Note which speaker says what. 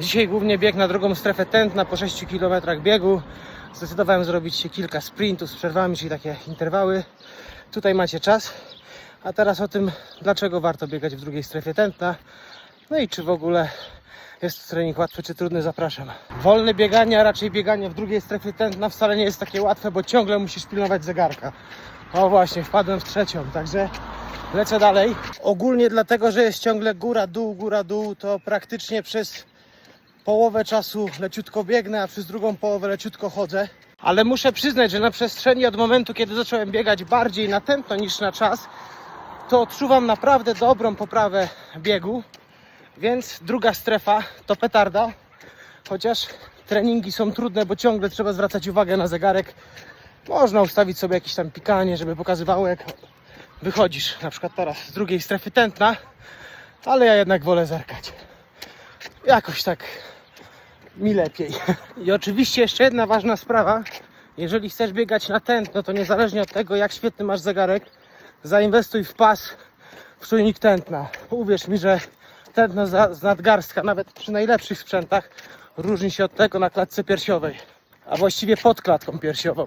Speaker 1: Dzisiaj głównie bieg na drugą strefę tętna po 6 km biegu. Zdecydowałem zrobić kilka sprintów z przerwami, czyli takie interwały. Tutaj macie czas. A teraz o tym, dlaczego warto biegać w drugiej strefie tętna. No i czy w ogóle jest to trening łatwy czy trudny, zapraszam. Wolne bieganie, a raczej bieganie w drugiej strefie tętna wcale nie jest takie łatwe, bo ciągle musisz pilnować zegarka. O właśnie, wpadłem w trzecią, także lecę dalej. Ogólnie dlatego, że jest ciągle góra, dół, góra, dół, to praktycznie przez połowę czasu leciutko biegnę, a przez drugą połowę leciutko chodzę. Ale muszę przyznać, że na przestrzeni od momentu, kiedy zacząłem biegać bardziej na tętno niż na czas, to odczuwam naprawdę dobrą poprawę biegu. Więc druga strefa to petarda. Chociaż treningi są trudne, bo ciągle trzeba zwracać uwagę na zegarek. Można ustawić sobie jakieś tam pikanie, żeby pokazywało jak wychodzisz. Na przykład teraz z drugiej strefy tętna, ale ja jednak wolę zerkać. Jakoś tak mi lepiej. I oczywiście jeszcze jedna ważna sprawa. Jeżeli chcesz biegać na tętno, to niezależnie od tego, jak świetny masz zegarek, zainwestuj w pas w czujnik tętna. Uwierz mi, że tętno z nadgarstka, nawet przy najlepszych sprzętach, różni się od tego na klatce piersiowej, a właściwie pod klatką piersiową.